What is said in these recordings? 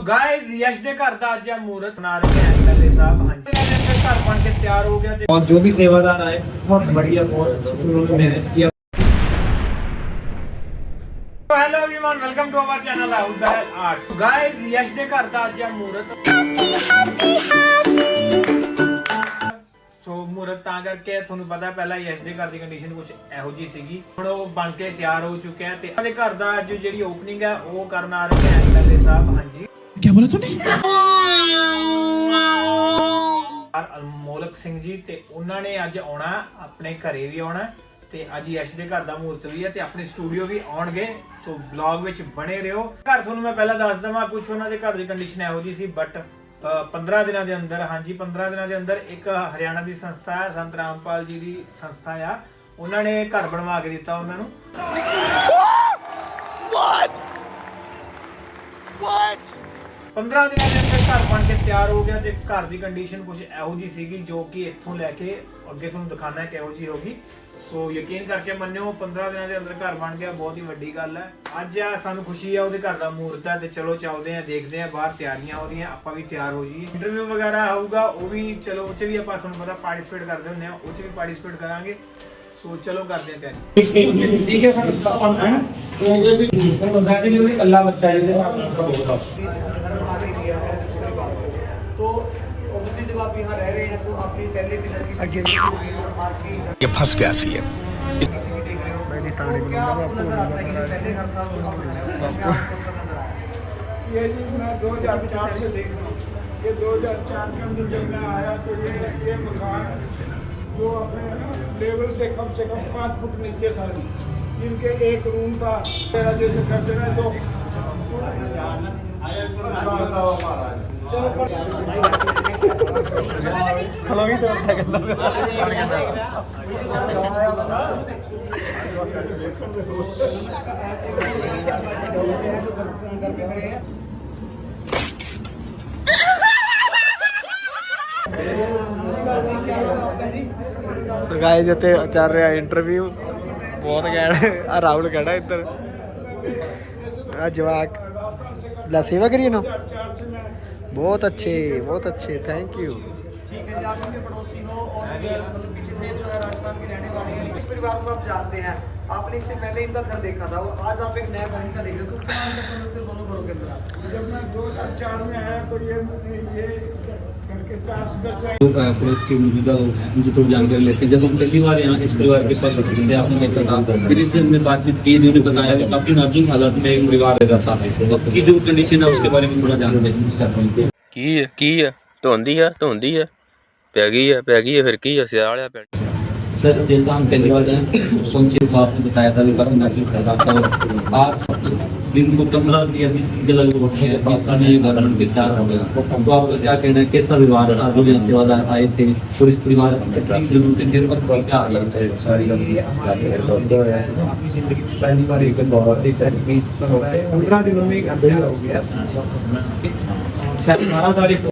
Guys Yash ਦੇ ਘਰ ਦਾ ਅੱਜ ਆ ਮੂਰਤ ਬਣਾ ਰਹੇ ਹੈ ਐਮਐਲਏ ਸਾਹਿਬ ਹਾਂਜੀ ਇਹਨਾਂ ਦੇ ਘਰ ਬਣ ਕੇ ਤਿਆਰ ਹੋ ਗਿਆ ਤੇ और जो भी सेवादार आए बहुत बढ़िया बहुत अच्छे से उन्होंने मैनेज किया hello everyone welcome to our channel outdoor arts guys Yash ਦੇ ਘਰ ਦਾ ਅੱਜ ਆ ਮੂਰਤ ਸੋ ਮੂਰਤ ਤਾਂ ਕਰਕੇ ਤੁਹਾਨੂੰ ਪਤਾ ਪਹਿਲਾਂ ਯਸ਼ ਦੇ ਘਰ ਦੀ ਕੰਡੀਸ਼ਨ ਕੁਝ ਇਹੋ ਜੀ ਸੀਗੀ ਹੁਣ ਉਹ ਬਣ ਕੇ ਤਿਆਰ ਹੋ ਚੁੱਕਿਆ ਹੈ ਤੇ ਉਹਦੇ ਘਰ ਦਾ ਅੱਜ ਜਿਹੜੀ ਓਪਨਿੰਗ ਹੈ ਉਹ ਕਰਨ ਆ ਰਹੇ ਹੈ ਐਮਐਲਏ ਸਾਹਿਬ ਹਾਂਜੀ ਕੀ ਬੋਲਾ ਤੂੰ? ਅਲਮੋਲਕ ਸਿੰਘ ਜੀ ਤੇ ਉਹਨਾਂ ਨੇ ਅੱਜ ਆਉਣਾ ਆਪਣੇ ਘਰੇ ਵੀ ਆਉਣਾ ਤੇ ਅੱਜ ਯਸ਼ ਦੇ ਘਰ ਦਾ ਮੂਰਤ ਵੀ ਹੈ ਤੇ ਆਪਣੇ ਸਟੂਡੀਓ ਵੀ ਆਉਣਗੇ ਸੋ ਬਲੌਗ ਵਿੱਚ ਬਣੇ ਰਹੋ। ਘਰ ਤੁਹਾਨੂੰ ਮੈਂ ਪਹਿਲਾਂ ਦੱਸ ਦਵਾਂ ਕੁਝ ਉਹਨਾਂ ਦੇ ਘਰ ਦੀ ਕੰਡੀਸ਼ਨ ਇਹੋ ਜੀ ਸੀ ਬਟ 15 ਦਿਨਾਂ ਦੇ ਅੰਦਰ ਹਾਂਜੀ 15 ਦਿਨਾਂ ਦੇ ਅੰਦਰ ਇੱਕ ਹਰਿਆਣਾ ਦੀ ਸੰਸਥਾ ਹੈ ਸੰਤ ਰਾਮਪਾਲ ਜੀ ਦੀ ਸੰਸਥਾ ਆ। ਉਹਨਾਂ ਨੇ ਘਰ ਬਣਵਾ ਕੇ ਦਿੱਤਾ ਉਹਨਾਂ ਨੂੰ। 15 ਦਿਨਾਂ ਦੇ ਅੰਦਰ ਘਰ ਬਣ ਕੇ ਤਿਆਰ ਹੋ ਗਿਆ ਤੇ ਘਰ ਦੀ ਕੰਡੀਸ਼ਨ ਕੁਝ ਇਹੋ ਜੀ ਸੀਗੀ ਜੋ ਕਿ ਇੱਥੋਂ ਲੈ ਕੇ ਅੱਗੇ ਤੁਹਾਨੂੰ ਦਿਖਾਣਾ ਹੈ ਕਿਹੋ ਜੀ ਹੋਗੀ ਸੋ ਯਕੀਨ ਕਰਕੇ ਮੰਨਿਓ 15 ਦਿਨਾਂ ਦੇ ਅੰਦਰ ਘਰ ਬਣ ਗਿਆ, ਬਹੁਤ ਹੀ ਵੱਡੀ ਗੱਲ ਹੈ। ਅੱਜ ਆ ਸਾਨੂੰ ਖੁਸ਼ੀ ਆ ਉਹਦੇ ਘਰ ਦਾ ਮੂਰਤ ਹੈ ਤੇ ਚਲੋ ਚੱਲਦੇ ਆ ਦੇਖਦੇ ਆ ਬਾਹਰ ਤਿਆਰੀਆਂ ਹੋ ਰਹੀਆਂ, ਆਪਾਂ ਵੀ ਤਿਆਰ ਹੋ ਜਾਈਏ। ਇੰਟਰਵਿਊ ਵਗੈਰਾ ਆਊਗਾ, ਉਹ ਵੀ ਚਲੋ, ਉਹ ਵੀ ਆਪਾਂ ਤੁਹਾਨੂੰ ਪਤਾ ਪਾਰਟਿਸਿਪੇਟ ਕਰਦੇ ਹੁੰਦੇ ਆ ਉਹ ਵੀ ਪਾਰਟਿਸਿਪੇਟ ਕਰਾਂਗੇ। ਸੋ ਚਲੋ ਕਰਦੇ ਆ ਤਿਆਰੀ। ਠੀਕ ਹੈ ਫਿਰ ਆਪਾਂ ਹੈ ਇਹ ਵੀ ਬੰਦਾ ਜੀ ਨੇ ਕੱਲਾ ਬੱਚਾ ਜਿਹਦੇ ਨਾਲ ਬਹੁਤ ਆ। یہ پھنس گیا سی جی دو ہزار چار سے دیکھ رہا ہوں۔ یہ دو ہزار چار کے جب میں آیا تو جو اپنے لیول سے کم سے کم پانچ فٹ نیچے تھا۔ ان کے ایک روم تھا جیسے کرتے رہے تو۔ ਖਲੋਈ ਤੋਂ ਉੱਠਾ ਇੱਥੇ ਚੱਲ ਰਿਹਾ ਇੰਟਰਵਿਊ ਬਹੁਤ ਘੈਂਟ ਆ ਰਾਹੁਲ ਖੜਾ ਇੱਧਰ। ਆ ਜਵਾਕ। ਲੈ ਸੇਵਾ ਕਰੀਏ ਨਾ। बहुत अच्छे बहुत अच्छे थैंक यू ठीक है जी आप उनके पड़ोसी हो और मतलब पीछे से जो है राजस्थान के रहने वाले हैं इस परिवार को आप जानते हैं आपने इससे पहले इनका घर देखा था और आज आप एक नया घर इनका देख रहे हो तो क्या समझते हो दोनों घरों के अंदर आप जब मैं दो हजार चार में आया तो ये ये पुलिस के मौजूदा लोग हैं उनसे थोड़ी जानकारी लेते हैं जब हम पहली बार यहाँ इस परिवार के पास होते थे आपने देखा था फिर इससे हमने बातचीत की इन्होंने बताया कि काफी नाजुक हालात में एक परिवार रहता था अब की जो कंडीशन है उसके बारे में थोड़ा जानकारी चाहते हैं ਕੀ ਹੈ ਕੀ ਹੈ ਧੁੰਦੀ ਆ ਧੁੰਦੀ ਆ ਪੈ ਗਈ ਆ ਪੈ ਗਈ ਆ ਫਿਰ ਕੀ ਆ ਸਿਆਲ ਆ ਪਿੰਡ سر جیسا ہم کہنے والے ہیں سمجھیے کو آپ نے بتایا تھا بھی کرنا جو پیدا تھا اور آپ دن کو کمرہ بھی ابھی الگ اٹھے آپ کا نہیں گرم کردار ہو گیا تو آپ کا کیا کہنا ہے؟ کیسا ویوہار تھا جو یہاں سیوا دار آئے تھے اور اس پریوار ضرورتیں دیر پر پر کیا ساری پہلی بار ایک بہت ہی پندرہ دنوں میں ہو گیا۔ بارہ تاریخ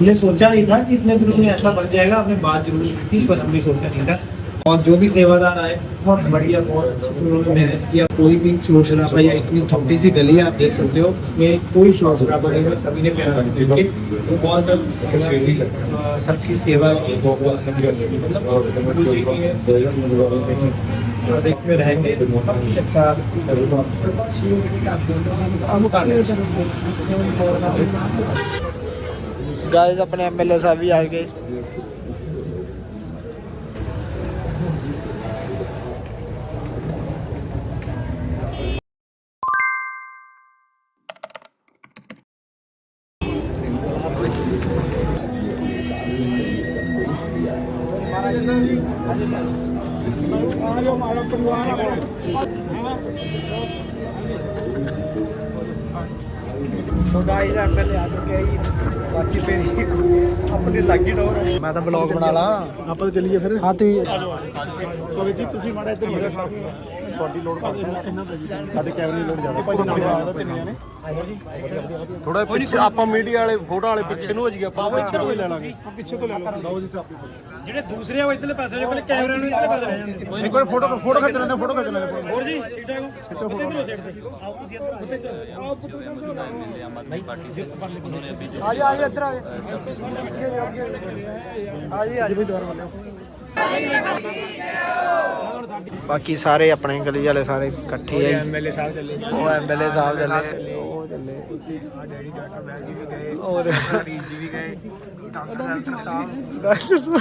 ہم سوچا نہیں تھا کہ اتنے دنوں میں ایسا بن جائے گا ہم بات ضرور تھی، پر ہم نے سوچا نہیں تھا۔ اور جو بھی سیوا دار آئے، بہت بڑھیا، بہت انہوں مینج کیا۔ کوئی بھی شور شرابہ یا اتنی چھوٹی سی گلی آپ دیکھ سکتے ہو، اس میں کوئی شور شرابہ نہیں ہوا سبھی نے پیار بہت سب کی سیوا رہیں گے ਗਾਇਸ ਆਪਣੇ ਐਮਐਲਏ ਸਾਹਿਬ ਵੀ ਆ ਗਏ। ਮੈਂ ਤਾਂ ਬਲੌਗ ਬਣਾ ਲਾਂ। ਆਪਾਂ ਚੱਲੀਏ ਫਿਰ। ਹਾਂ ਤੁਸੀਂ ਜੀ ਤੁਸੀਂ ਮਾੜਾ ਇੱਧਰ ਮੇਰੇ ਸਾਹਮਣੇ ਤੁਹਾਡੀ ਲੋਡ ਕਰਦੇ ਸਾਡੇ ਕੈਮਰੇ ਲੋਡ ਜ਼ਿਆਦਾ। ਥੋੜਾ ਪਿੱਛੇ ਆਪਾਂ ਮੀਡੀਆ ਵਾਲੇ ਫੋਟੋ ਵਾਲੇ ਪਿੱਛੇ ਨੂੰ ਹੋ ਜੀ ਆਪਾਂ। ਪਿੱਛੇ ਨੂੰ ਹੀ ਲੈ ਲਾਂਗੇ ਪਿੱਛੇ ਤੋਂ ਲੈ ਲਓ ਲਓ ਜੀ ਚਾਪੀ ਜਿਹੜੇ ਦੂਸਰੇ ਆ ਉਹ ਇਧਰਲੇ ਪਾਸੇ ਜਿਹੜੇ ਕੈਮਰੇ ਨੂੰ ਇਧਰਲੇ ਪਾਸੇ ਰਹਿ ਜਾਂਦੇ ਇੱਕ ਵਾਰ ਫੋਟੋ ਫੋਟੋ ਖਿੱਚ ਲੈਂਦੇ ਫੋਟੋ ਖਿੱਚ ਲੈਂਦੇ ਹੋਰ ਜੀ ਠੀਕ ਠਾਕ ਹੋ? ਸਾਈਡ ਤੇ। ਆਓ ਤੁਸੀਂ ਇੱਧਰ ਉੱਤੇ ਆ ਜਾ ਆ ਜਾ ਇੱਧਰ ਆ ਜਾ। ਆ ਜੀ ਆ ਜੀ। ਬਾਕੀ ਸਾਰੇ ਆਪਣੇ ਗਲੀ ਵਾਲੇ ਸਾਰੇ ਇਕੱਠੇ ਆ ਐਮਐਲਏ ਸਾਹਿਬ ਚੱਲੇ। ਉਹ ਐਮਐਲਏ ਸਾਹਿਬ ਚੱਲੇ। ਉਹ ਚੱਲੇ। ਆ ਡੈਡੀ ਡਾਕਟਰ ਬੈਲ ਜੀ ਵੀ ਗਏ। ਔਰ ਹਰੀਸ਼ ਜੀ ਵੀ ਗਏ। ਡਾਕਟਰ ਹੈਂਸਰ ਸਾਹਿਬ। ਡਾਕਟਰ ਸਾਹਿਬ।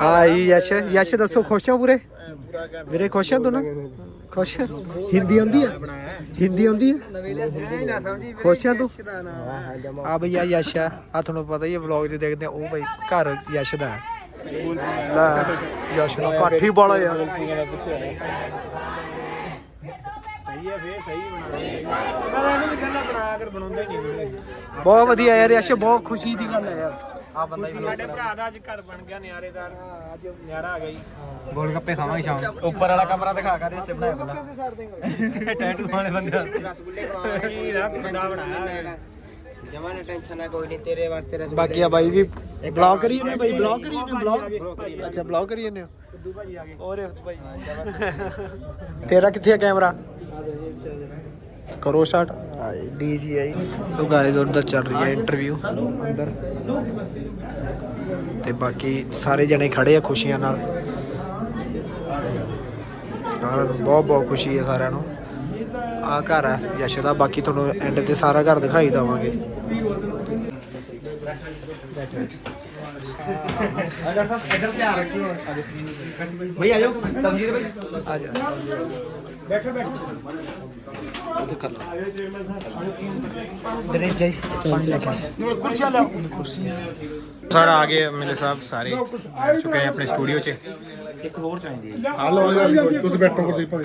ਆਈ ਯਸ਼। ਯਸ਼ ਦੱਸੋ ਖੁਸ਼ ਹੋ ਪੂਰੇ? ਵੀਰੇ ਖੁਸ਼ ਹੋ ਦੋਨੋਂ? ਖੁਸ਼ ਹੈ? ਹਿੰਦੀ ਆਉਂਦੀ ਆ? ਹਿੰਦੀ ਆਉਂਦੀ ਆ? ਖੁਸ਼ ਆ ਤੂੰ? ਆ ਬਈ, ਆ ਯਸ਼ ਆ। ਆ ਤੁਹਾਨੂੰ ਪਤਾ ਹੀ ਹੈ ਵਲੌਗ 'ਚ ਦੇਖਦੇ ਆ, ਉਹ ਬਈ ਘਰ ਯਸ਼ ਦਾ ਹੈ। ਲੈ, ਯਸ਼ ਨੂੰ ਕਾਠੀ ਵਾਲਾ ਯਾਰ। ਹੀ ਬਹੁਤ ਵਧੀਆ ਯਾਰ, ਯਸ਼, ਬਹੁਤ ਖੁਸ਼ੀ ਦੀ ਗੱਲ ਹੈ ਯਾਰ। ਆ ਬੰਦਾ ਹੀ ਸਾਡੇ ਭਰਾ ਦਾ ਅੱਜ ਘਰ ਬਣ ਗਿਆ ਨਿਆਰੇਦਾਰ। ਅੱਜ ਨਿਆਰਾ ਆ ਗਿਆ ਜੀ। ਗੋਲ ਗੱਪੇ ਖਾਵਾਂਗੇ ਸ਼ਾਮ ਨੂੰ। ਉੱਪਰ ਵਾਲਾ ਕਮਰਾ ਦਿਖਾ ਕਰ ਇਸ ਤੇ ਬਣਾਇਆ ਬੰਦਾ। ਟੈਟੂ ਵਾਲੇ ਬੰਦੇ। ਵਾਸਤੇ ਕੀ ਨਾ ਕੁੰਡਾ ਬਣਾਇਆ ਜਮਾ ਨੇ ਟੈਨਸ਼ਨ ਹੈ ਕੋਈ ਨਹੀਂ ਤੇਰੇ ਵਾਸਤੇ ਰਸ ਬਾਕੀ ਆ ਬਾਈ ਵੀ ਬਲੌਗ ਕਰੀ ਜਾਂਦੇ ਬਾਈ? ਬਲੌਗ ਕਰੀ ਜਾਂਦੇ ਬਲੌਗ ਅੱਛਾ ਬਲੌਗ ਕਰੀ ਜਾਂਦੇ ਹੋ? ਸਿੱਧੂ ਭਾਜੀ ਆ ਗਏ। ਔਰ ਭਾਈ ਤੇਰਾ ਕਿੱਥੇ ਆ ਕੈਮਰਾ? ਕਰੋ ਸਟਾਰਟ ਡੀ ਜੀ। ਆਈ ਸੋ ਗਾਇਜ਼ ਉਧਰ ਚੱਲ ਰਹੀ ਹੈ ਇੰਟਰਵਿਊ ਅੰਦਰ। ਤੇ ਬਾਕੀ ਸਾਰੇ ਜਣੇ ਖੜੇ ਆ ਖੁਸ਼ੀਆਂ ਨਾਲ। ਸਾਰਿਆਂ ਨੂੰ ਬਹੁਤ ਬਹੁਤ ਖੁਸ਼ੀ ਹੈ ਸਾਰਿਆਂ ਨੂੰ। ਆ ਘਰ ਹੈ ਯਸ਼ ਦਾ ਬਾਕੀ ਤੁਹਾਨੂੰ ਐਂਡ ਤੇ ਸਾਰਾ ਘਰ ਦਿਖਾਈ ਦਵਾਂਗੇ। ਭਾਈ ਆ ਜਾਓ ਤਮਜੀਤ ਭਾਈ ਆ ਜਾ। ਬੈਠੋ ਬੈਠੋ। ਦਿਨੇਸ਼ ਜੀ ਪਾਣੀ ਲੈ ਕੇ ਆ। ਕੁਰਸੀਆਂ ਲਿਆਓ ਸਰ ਆ ਗਏ ਐਮਐਲਏ ਸਾਹਿਬ ਸਾਰੇ ਚੁੱਕੇ ਨੇ ਆਪਣੇ ਸਟੂਡੀਓ 'ਚ ਇੱਕ ਹੋਰ ਚਾਹੀਦੀ ਹੈ ਆ ਲਓ ਤੁਸੀਂ ਬੈਠੋ ਗੁਰਦੀਪ ਭਾਈ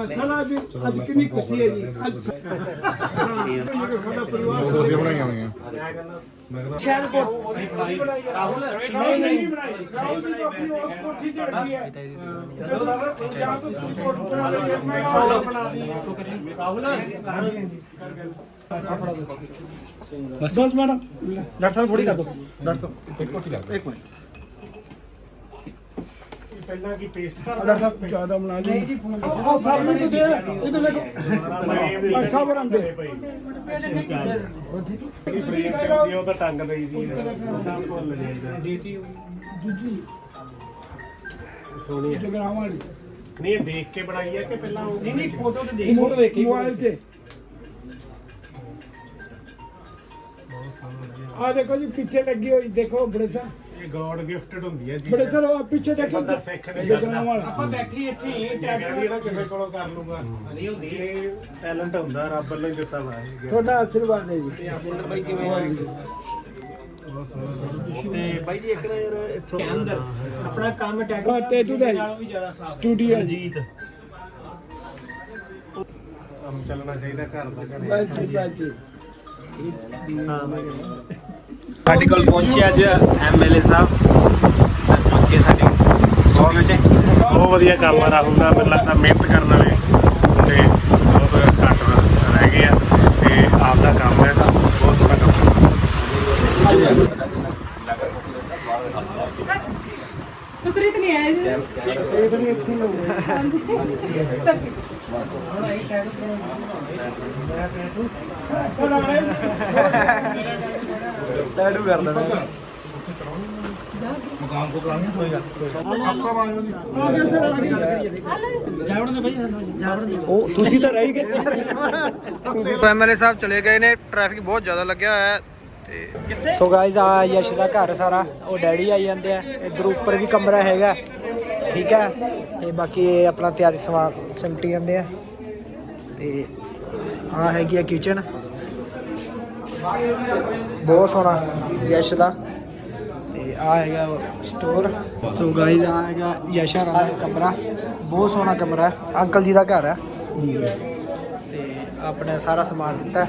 ਅਸਲ ਅੱਜ ਅੱਜ ਕਿੰਨੀ ਖੁਸ਼ੀ ਹੈ ਜੀ। ਅੱਜ ਸਾਡਾ ਪਰਿਵਾਰ ਵਧੀਆ ਬਣਾਈਆਂ ਹੋਈਆਂ। ਸ਼ਾਇਦ ਕੋ ਰਾਹੁਲ ਨਹੀਂ ਨਹੀਂ ਬਣਾਈ। ਰਾਹੁਲ ਦੀ ਕਾਪੀ ਉਸ ਕੋਠੀ ਚ ਰੱਖੀ ਹੈ। ਜਦੋਂ ਜਾਂ ਤਾਂ ਤੂੰ ਕੋਟ ਬਣਾ ਲੈ ਮੈਂ ਕਾਲਾ ਬਣਾ ਦੀ ਰਾਹੁਲ ਬਸ ਬਸ ਮੈਡਮ ਡਾਕਟਰ ਸਾਹਿਬ ਥੋੜੀ ਕਰ ਦੋ ਡਾਕਟਰ ਸਾਹਿਬ ਇੱਕ ਕੋਠੀ ਕਰ ਇੱਕ ਮਿੰਟ। ਪਹਿਲਾਂ ਕੀ ਪੇਸਟ ਕਰ ਡਾਕਟਰ ਸਾਹਿਬ ਜ਼ਿਆਦਾ ਬਣਾ ਲਈ। ਨਹੀਂ ਜੀ ਫੋਨ ਆਹ ਸਾਹਮਣੇ ਤੇ ਦੇ ਇਹਦੇ ਦੇਖੋ। ਅੱਛਾ ਬਣਾਉਂਦੇ। ਉਹ ਤਾਂ ਟੰਗ ਦਈ ਦੀ ਤਾਂ ਭੁੱਲ ਜਾਈਦਾ। ਸੋਹਣੀ ਹੈ ਜਗਰਾਵਾਂ ਵਾਲੀ। ਨਹੀਂ ਇਹ ਦੇਖ ਕੇ ਬਣਾਈ ਹੈ ਕਿ ਪਹਿਲਾਂ ਉਹ ਨਹੀਂ ਨਹੀਂ ਫੋਟੋ ਤੇ ਦੇਖ ਫੋਟੋ ਵੇਖ ਕੇ ਮੋਬਾਈਲ ਤੇ। ਆ। ਦੇਖੋ ਜੀ ਪਿੱਛੇ ਲੱਗੀ ਹੋਈ। ਦੇਖੋ ਬੜੇ ਸਰ ਇਹ ਗੋਡ ਗਿਫਟਡ ਹੁੰਦੀ ਹੈ ਜੀ ਬੜੇ ਸਰ। ਉਹ ਪਿੱਛੇ ਦੇਖੋ ਬੰਦਾ ਸਿੱਖ ਨਹੀਂ ਜਗਰਾਵਾਂ ਵਾਲਾ। ਆਪਾਂ ਬੈਠੀ ਇੱਥੇ ਹੀ ਕਹਿੰਦੀ ਨਾ ਕਿਸੇ ਕੋਲੋਂ ਕਰ ਲੂਗਾ ਨਹੀਂ ਹੁੰਦੀ। ਇਹ ਟੈਲੈਂਟ ਹੁੰਦਾ ਰੱਬ ਵੱਲੋਂ ਹੀ ਦਿੱਤਾ ਵਾ ਤੁਹਾਡਾ ਆਸ਼ੀਰਵਾਦ ਹੈ ਜੀ। ਤੇ ਬਾਈ ਜੀ ਇੱਕ ਨਾ ਯਾਰ ਇੱਥੋਂ ਅੰਦਰ ਆਪਣਾ ਕੰਮ ਟੈਗ ਹਾਂ, ਹੀ। ਨਾਲੋਂ ਵੀ ਜ਼ਿਆਦਾ ਸਾਫ਼ ਸਟੂਡੀਓ ਜੀਤ ਕੰਮ ਚੱਲਣਾ ਚਾਹੀਦਾ ਘਰ ਦਾ ਘਰੇ। ਜੀ ਬਸ ਜੀ ਸਾਡੇ ਕੋਲ ਪਹੁੰਚੇ ਅੱਜ ਐਮਐਲਏ ਸਾਹਿਬ। ਸਰ ਪਹੁੰਚੇ ਸਾਡੇ ਸਟੂਡੀਓ 'ਚ। ਬਹੁਤ ਵਧੀਆ ਕੰਮ ਆ ਰਾਹੁਲ ਦਾ ਮੈਨੂੰ ਲੱਗਦਾ ਮਿਹਨਤ ਕਰਨ ਵਾਲੇ ਮੁੰਡੇ ਬਹੁਤ ਘੱਟ ਰਹਿ ਗਏ ਆ ਤੇ ਆਪ ਦਾ ਕੰਮ ਹੈ ਤਾਂ ਬਹੁਤ ਸੋਹਣਾ ਕੰਮ ਸੁਕਰੀਤ ਨਹੀਂ ਆਇਆ ਜੀ। ਟੈਟੂ ਕਰ ਦੇਣਾ ਉਹ ਤੁਸੀਂ ਤਾਂ ਰਹਿ ਗਏ। ਐਮਐਲਏ ਸਾਹਿਬ ਚਲੇ ਗਏ ਨੇ ਟ੍ਰੈਫਿਕ ਬਹੁਤ ਜ਼ਿਆਦਾ ਲੱਗਿਆ ਹੋਇਆ ਹੈ ਤੇ ਸੋ ਗਾਇਜ਼ ਆ ਯਸ਼ ਦਾ ਘਰ ਸਾਰਾ ਉਹ ਡੈਡੀ ਆਈ ਜਾਂਦੇ ਆ ਇਧਰ ਉੱਪਰ ਵੀ ਕਮਰਾ ਹੈਗਾ। ਠੀਕ ਹੈ ਤੇ ਬਾਕੀ ਇਹ ਆਪਣਾ ਤਿਆਰੀ ਸਮਾਨ ਸਿਮਟੀ ਜਾਂਦੇ ਆ। ਤੇ ਆ ਹੈਗੀ ਆ ਕਿਚਨ ਬਹੁਤ ਸੋਹਣਾ। ਯਸ਼ ਦਾ। ਤੇ ਆ ਹੈਗਾ ਸਟੋਰ ਸੋ ਗਾਇਜ਼ ਆ ਹੈਗਾ ਯਸ਼ਾ ਦਾ ਕਮਰਾ। ਬਹੁਤ ਸੋਹਣਾ ਕਮਰਾ ਹੈ। ਅੰਕਲ ਜੀ ਦਾ ਘਰ ਹੈ। ਤੇ ਆਪਣੇ ਸਾਰਾ ਸਮਾਨ ਦਿੱਤਾ।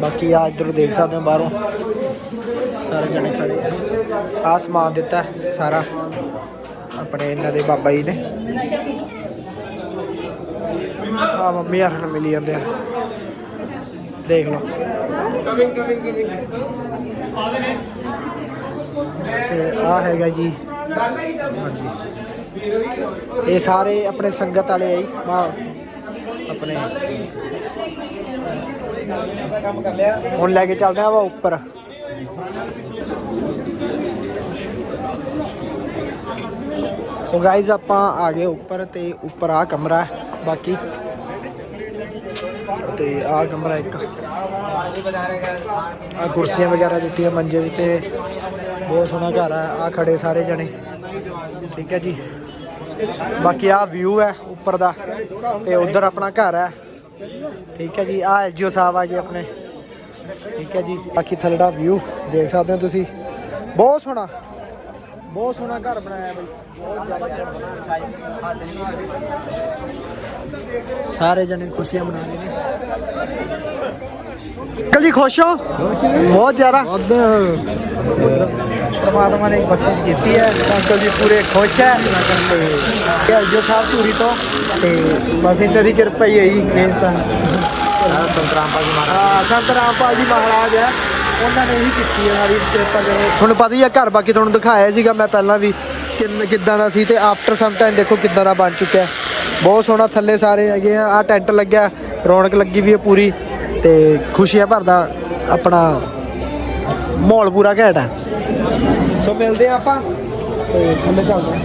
ਬਾਕੀ ਆ ਇੱਧਰ ਦੇਖ ਸਕਦੇ ਹੋ ਬਾਹਰੋਂ। ਸਾਰੇ ਜਣੇ ਖੜੇ ਆ। ਸਮਾਨ ਦਿੱਤਾ ਸਾਰਾ। ਆਪਣੇ ਇਹਨਾਂ ਦੇ ਬਾਬਾ ਜੀ ਨੇ। ਆ ਮੰਮੀ ਯਾਰ ਨਾਲ ਮਿਲੀ ਜਾਂਦੇ ਆ। ਦੇਖ ਲਓ। ਤੇ ਆ ਹੈਗਾ ਜੀ। ਇਹ ਸਾਰੇ ਆਪਣੇ ਸੰਗਤ ਵਾਲੇ ਆਈ ਮਾ ਆਪਣੇ। ਹੁਣ ਲੈ ਕੇ ਚੱਲਦੇ ਆ ਵਾ ਉੱਪਰ। ਸੋ ਗਾਇਜ਼ ਆਪਾਂ ਆ ਗਏ ਉੱਪਰ ਤੇ ਉੱਪਰ ਆ ਕਮਰਾ ਬਾਕੀ ਤੇ ਆ ਕਮਰਾ ਇੱਕ। ਆ ਕੁਰਸੀਆਂ ਵਗੈਰਾ ਦਿੱਤੀਆਂ ਮੰਜੇ ਵੀ ਤੇ। ਬਹੁਤ ਸੋਹਣਾ ਘਰ ਆ ਆ ਖੜੇ ਸਾਰੇ ਜਣੇ। ਠੀਕ ਹੈ ਜੀ। ਬਾਕੀ ਆ ਵਿਊ ਹੈ ਉੱਪਰ ਦਾ ਤੇ ਉਧਰ ਆਪਣਾ ਘਰ ਹੈ। ਠੀਕ ਹੈ ਜੀ, ਆ ਐਜੀਓ ਸਾਹਿਬ ਆ ਗਏ ਆਪਣੇ। ਠੀਕ ਹੈ ਜੀ, ਬਾਕੀ ਥੱਲੜਾ ਵਿਊ ਦੇਖ ਸਕਦੇ ਹੋ ਤੁਸੀਂ। ਬਹੁਤ ਸੋਹਣਾ ਬਹੁਤ ਸੋਹਣਾ ਘਰ ਬਣਾਇਆ ਬਈ। ਬਹੁਤ ਜ਼ਿਆਦਾ ਬਣਾਇਆ। ਸਾਰੇ ਜਣੇ ਖੁਸ਼ੀਆਂ ਮਨਾ ਰਹੇ ਨੇ। ਅੰਕਲ ਜੀ ਖੁਸ਼ ਹੋ? ਬਹੁਤ ਜ਼ਿਆਦਾ। ਪਰਮਾਤਮਾ ਨੇ ਬਖਸ਼ਿਸ਼ ਕੀਤੀ ਹੈ। ਅੰਕਲ ਜੀ ਪੂਰੇ ਖੁਸ਼ ਹੈ। ਤੇ ਅਜੋ ਸਾਹਿਬ ਧੂਰੀ ਤੋਂ। ਤੇ ਬਸ ਇਹਨਾਂ ਦੀ ਕਿਰਪਾ ਹੀ ਹੈ ਜੀ ਮੇਨ ਤਾਂ ਸੰਤਰਾਮ ਭਾਜੀ ਮਹਾਰਾਜ। ਹਾਂ ਸੰਤਰਾਮ ਭਾਜੀ ਮਹਾਰਾਜ ਹੈ। ਉਹਨਾਂ ਨੇ ਹੀ ਕੀਤੀ ਹੈ ਸਾਰੀ ਕਿਰਪਾ ਕਰੇ। ਤੁਹਾਨੂੰ ਪਤਾ ਹੀ ਹੈ ਘਰ ਬਾਕੀ ਤੁਹਾਨੂੰ ਦਿਖਾਇਆ ਸੀਗਾ ਮੈਂ ਪਹਿਲਾਂ ਵੀ ਕਿੰਨ ਕਿੱਦਾਂ ਦਾ ਸੀ ਤੇ ਆਫਟਰ ਸਮ ਟਾਈਮ ਦੇਖੋ ਕਿੱਦਾਂ ਦਾ ਬਣ ਚੁੱਕਿਆ। ਬਹੁਤ ਸੋਹਣਾ ਥੱਲੇ ਸਾਰੇ ਹੈਗੇ ਆ। ਆ ਟੈਂਟ ਲੱਗਿਆ, ਰੌਣਕ ਲੱਗੀ ਵੀ ਹੈ ਪੂਰੀ ਤੇ ਖੁਸ਼ੀਆਂ ਭਰਦਾ ਆਪਣਾ ਮਾਹੌਲ ਪੂਰਾ ਘੈਂਟ ਹੈ ਸੋ ਮਿਲਦੇ ਆ ਆਪਾਂ ਤੇ ਥੱਲੇ ਚੱਲਦੇ ਆ।